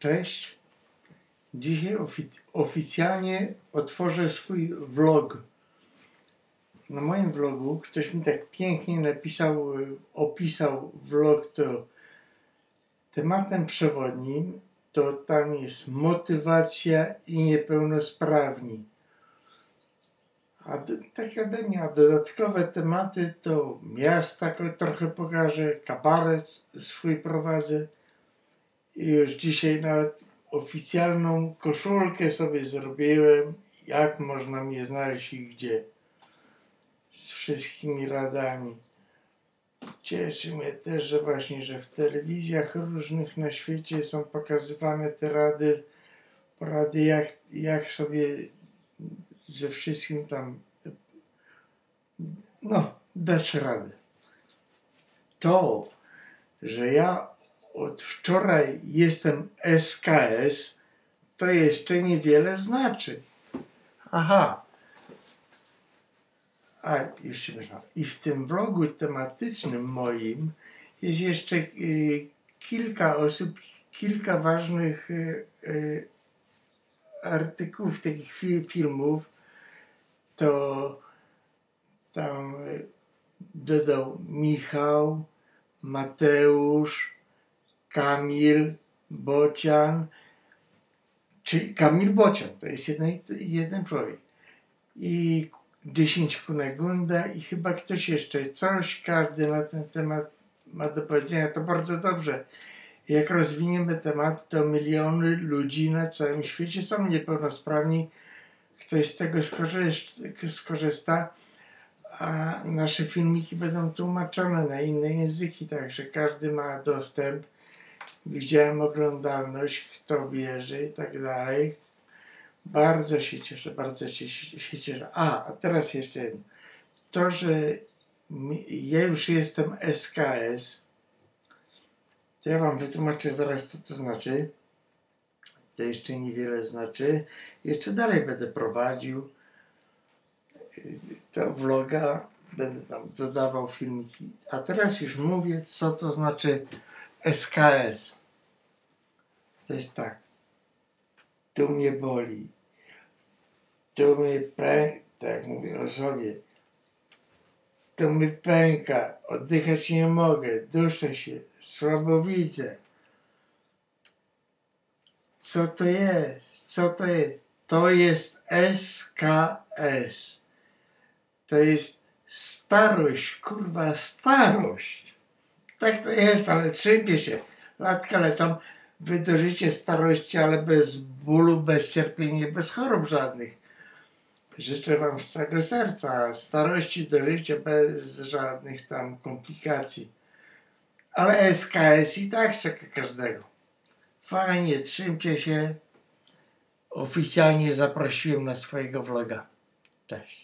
Cześć. Dzisiaj ofi- oficjalnie otworzę swój vlog. Na moim vlogu ktoś mi tak pięknie napisał, y, opisał vlog to tematem przewodnim to tam jest motywacja i niepełnosprawni. A tak ode mnie, a dodatkowe tematy to miasta trochę pokażę, kabaret swój prowadzę i już dzisiaj nawet oficjalną koszulkę sobie zrobiłem, jak można mnie znaleźć i gdzie. Z wszystkimi radami. Cieszy mnie też, że właśnie, że w telewizjach różnych na świecie są pokazywane te rady, porady jak, jak sobie ze wszystkim tam no, dać radę. To, że ja od wczoraj jestem SKS, to jeszcze niewiele znaczy. Aha. A, już się myślałem. I w tym vlogu tematycznym moim jest jeszcze y, kilka osób, kilka ważnych y, y, artykułów, takich fi- filmów. To tam y, dodał Michał, Mateusz, Kamil, Bocian, czyli Kamil Bocian, to jest jeden, jeden człowiek. I 10 Kunegunda i chyba ktoś jeszcze, coś każdy na ten temat ma do powiedzenia, to bardzo dobrze. Jak rozwiniemy temat, to miliony ludzi na całym świecie są niepełnosprawni. Ktoś z tego skorzyst- skorzysta, a nasze filmiki będą tłumaczone na inne języki, także każdy ma dostęp. Widziałem oglądalność, kto bierze i tak dalej. Bardzo się cieszę, bardzo się, się cieszę. A, a teraz jeszcze jedno. To, że ja już jestem SKS, to ja Wam wytłumaczę zaraz, co to znaczy. To jeszcze niewiele znaczy. Jeszcze dalej będę prowadził to vloga, będę tam dodawał filmiki. A teraz już mówię, co to znaczy SKS. To jest tak. Tu mnie boli. Tu mnie pęka, tak mówię o sobie. Tu mi pęka, oddychać nie mogę, duszę się, słabo widzę. Co to jest? Co to jest? To jest SKS. To jest starość, kurwa, starość. Tak to jest, ale trzymie się. Latka lecą. Wy dożycie starości, ale bez bólu, bez cierpienia, bez chorób żadnych. Życzę Wam z całego serca starości dożycie bez żadnych tam komplikacji. Ale SKS i tak czeka każdego. Fajnie, trzymcie się. Oficjalnie zaprosiłem na swojego vloga. Cześć.